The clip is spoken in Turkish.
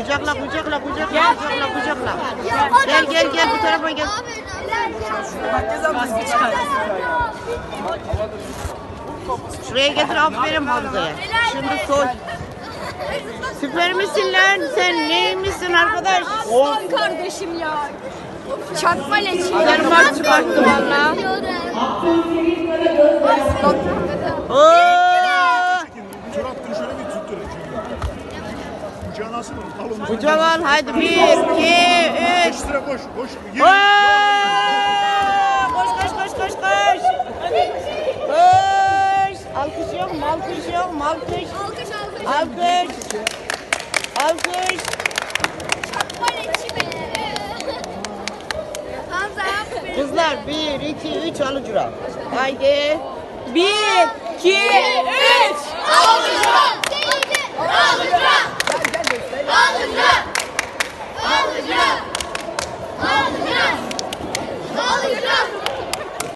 Kucakla kucakla kucakla kucakla kucakla. Gel gel gel bu tarafa gel. Maske çıkar. Şuraya getir aferin Hamza'ya. Şimdi soy. Süper misin lan? Sen neymişsin arkadaş? Aslan kardeşim ya. Çakma leçi. Maç çıkarttı valla. Oo! Kucağı nasıl mı? Al haydi bir, iki, üç. Koş sıra koş. Koş. Oo! Koş koş koş koş koş. Koş. Alkış yok mu? Alkış yok mu? Alkış. Alkış alkış. Alkış. Alkış. Çakma leçi be. Hamza yap. Kızlar bir, iki, üç alın cura. Haydi. Bir, iki, üç.